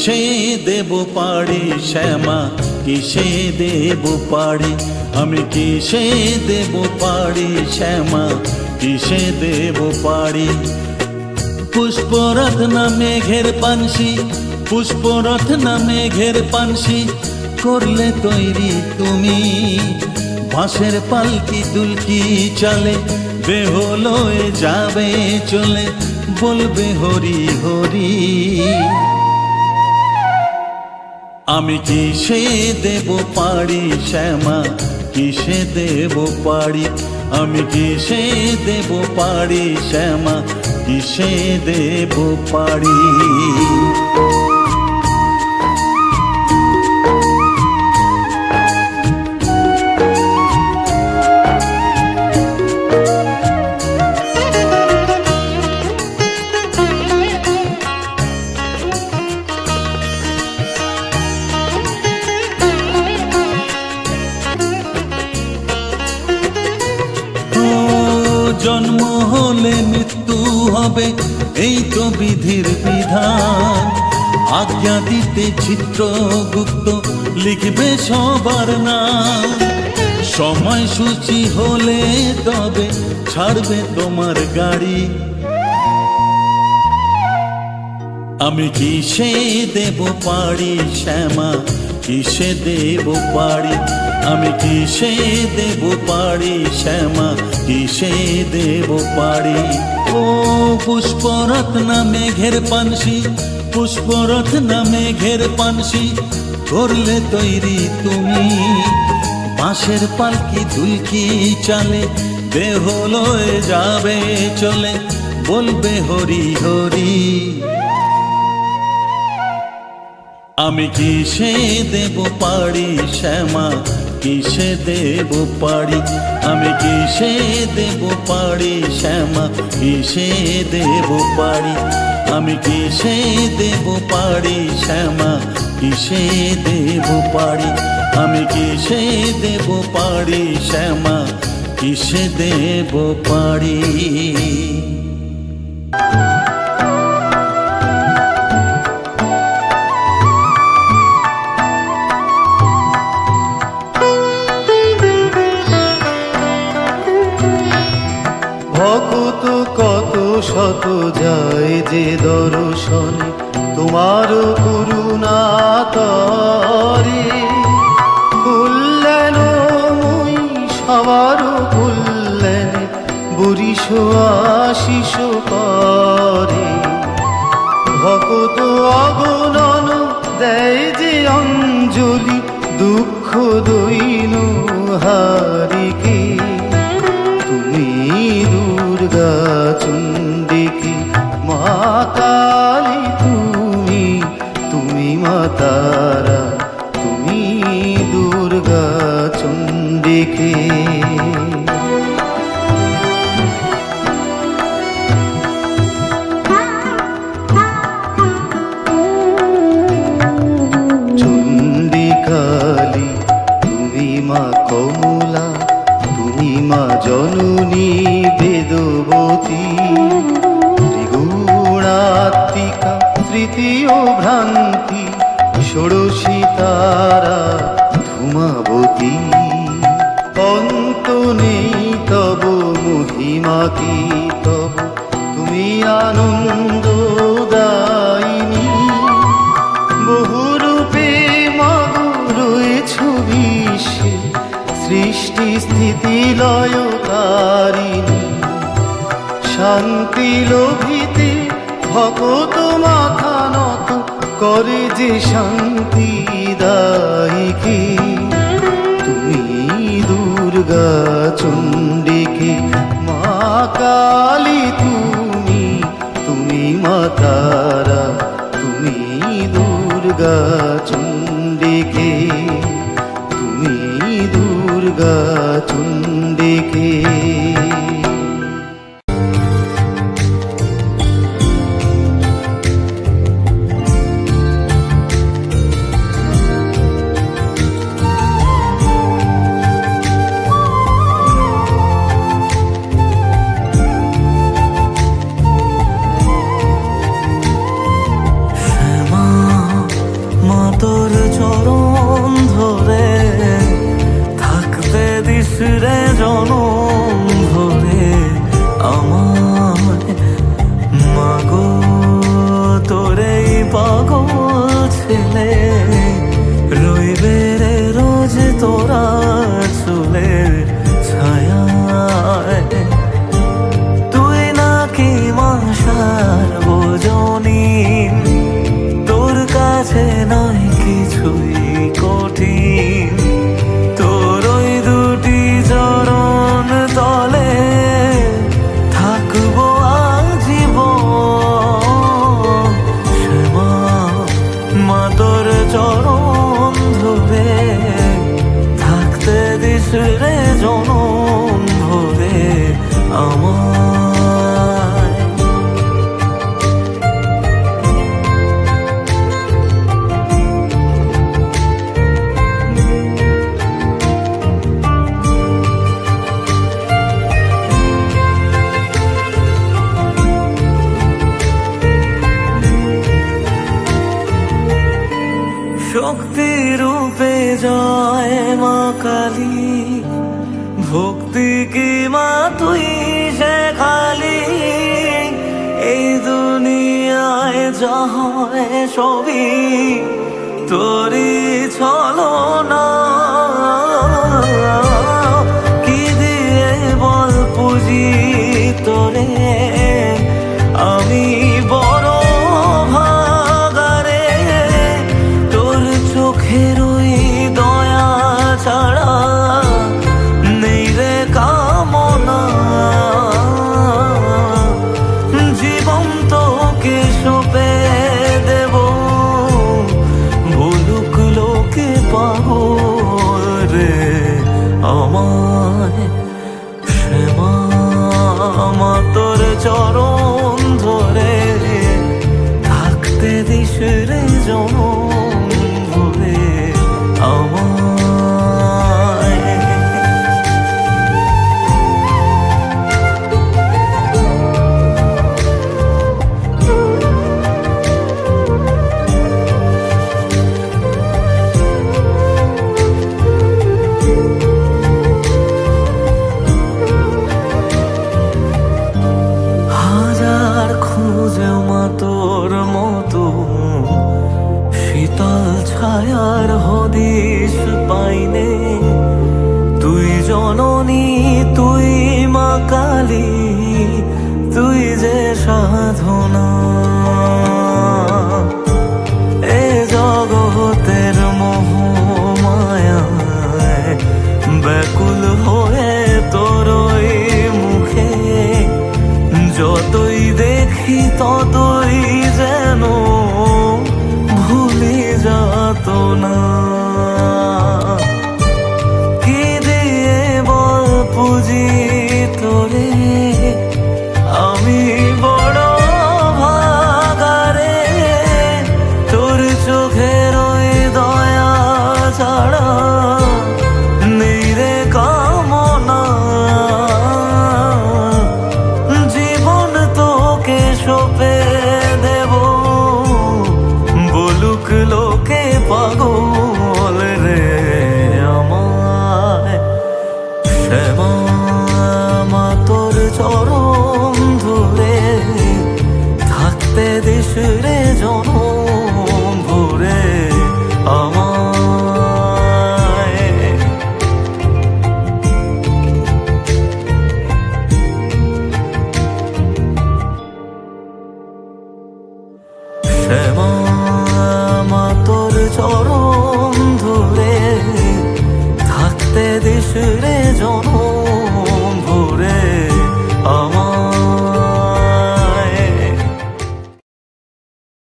কিসে দেব পাড়ি শ্যামা? কিসে দেব পাড়ি? আমি কিসে দেব পাড়ি শ্যামা? কিসে দেব পাড়ি? পুষ্পরথ নামে মেঘের পানসি, পুষ্পরথ নামে মেঘের পানসি, করলে তৈরি তুমি। বাঁশের পালকি দুলকি চলে বেহলয়ে যাবে চলে, বলবে হরি হরি। আমি কিসে দেব পাড়ি শ্যামা? কিসে দেব পাড়ি আমি কিসে দেব পাড়ি শ্যামা? কিসে দেব পাড়ি জন্ম হলে মৃত্যু হবে, এই তো বিধির বিধান। আজ্ঞা দিতে চিত্রগুপ্ত লিখবে সবার নাম। সময় সূচি হলে তবে ছাড়বে তোমার গাড়ি। আমি কিসে দেব পাড়ি শ্যামা? কিসে দেব পাড়ি? আমি কিসে দেব পাড়ি, শ্যামা? কিসে দেব পাড়ি? ও পুষ্পরথ না মেঘের পানসি পুষ্পরথ না মেঘের পানসি, করলে তৈরি তুমি। বাঁশের পালকি দুলকি চালে বেহলয়ে যাবে চলে, বলবে হরি হরি। আমি কিসে দেব পাড়ি শ্যামা? কিসে দেব পাড়ি? আমি কিসে দেব পাড়ি শ্যামা? কিসে দেব পাড়ি? আমি কিসে দেব পাড়ি শ্যামা? কিসে দেব পাড়ি? আমি কিসে দেব পাড়ি শ্যামা? কিসে দেব পাড়ি? যে দর্শনে তোমার করুণা তরে মই সবার কল্যাণ বরিশ আশিস করে। ভকত অগণন দেয় যে অঞ্জলি, দুঃখ দৈন হারিকে তৃতীয় ভ্রান্তি, ষোড়শী তারা ধূমাবতী। অন্ত নেই তব মহিমা কি তব? তুমি আনন্দ বিশ্বে সৃষ্টি স্থিতি লয়কারিণী শান্তি লোভিতে ভকত মাথা নত করে যে শান্তি দায়িকে তুমি দুর্গা চণ্ডিকে মা কালী তুমি তুমি মা তারা, তুমি দুর্গা চণ্ডিকে, তুমি দুর্গা চণ্ডিকে। শক্তি রূপে জয় মা কালী। মা তুই সে খালি এই দুনিয়ায় যহ ছবি তোরি ছলনা। জানত না। চরম ধরে থাকতে দিস